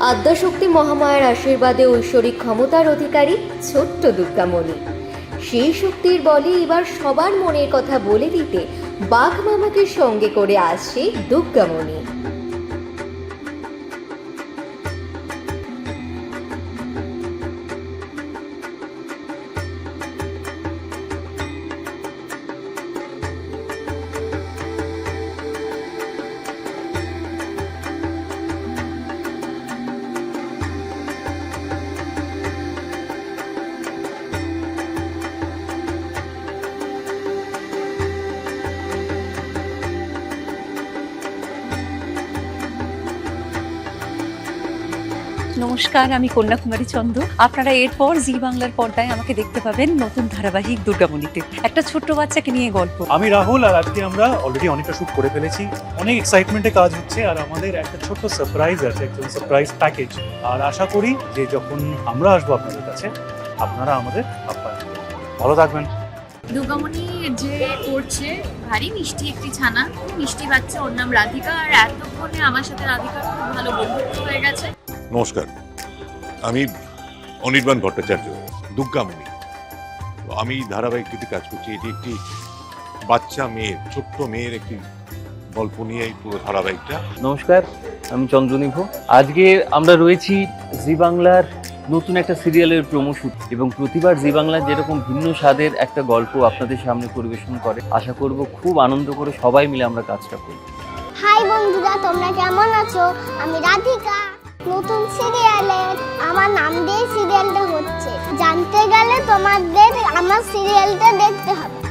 আদ্যাশক্তি মহামায়ার আশীর্বাদে ঐশ্বরিক ক্ষমতার অধিকারী ছোট্ট দুর্গামণি। সেই শক্তির বলে এবার সবার মনের কথা বলে দিতে বাঘ মামাকে সঙ্গে করে আসছে দুর্গামণি। নমস্কার আমি কন্যাকুমারী চন্দ আপনারা এরপর জি বাংলার পর্দায় আমাকে দেখতে পাবেন নতুন ধারাবাহিক দুর্গামণিতে। একটা ছোট্ট বাচ্চাকে নিয়ে গল্প। আমি রাহুল আর আজকে আমরা অলরেডি অনেকটা শুট করে ফেলেছি। অনেক এক্সাইটমেন্টে কাজ হচ্ছে আর আমাদের একটা ছোট্ট সারপ্রাইজ আছে একটা সারপ্রাইজ প্যাকেজ আর আশা করি যে যখন আমরা আসব আপনাদের কাছে আপনারা আমাদের আপ্যায়ন ভালো থাকবেন। দুর্গামণি যে করছে ভারী মিষ্টি একটি ছানা। মিষ্টি বাচ্চা ওর নাম রাধিকা। আর এতক্ষণে আমার সাথে রাধিকার খুব ভালো বন্ধুত্ব হয়ে গেছে। নমস্কার। আমি অনির্বাণ ভট্টাচার্য দুর্গামণি তো আমি ধারাবাহিকটিতে কাজ করছি। এটি একটি বাচ্চা মেয়ের ছোট্ট মেয়ের একটি গল্প নিয়ে এই পুরো ধারাবাহিকটা। নমস্কার আমি চন্দ্রনিভ আজকে আমরা রয়েছি জি বাংলার নতুন একটা সিরিয়ালের প্রমোশুট এবং প্রতিবার জি বাংলা যেরকম ভিন্ন স্বাদের একটা গল্প আপনাদের সামনে পরিবেশন করে আশা করব খুব আনন্দ করে সবাই মিলে আমরা কাজটা করি। হাই বন্ধুরা তোমরা কেমন আছো? আমি রাধিকা। নতুন সিরিয়ালে আমার নাম দিয়ে সিরিয়ালটা হচ্ছে। জানতে গেলে তোমাদের আমার সিরিয়ালটা দেখতে হবে।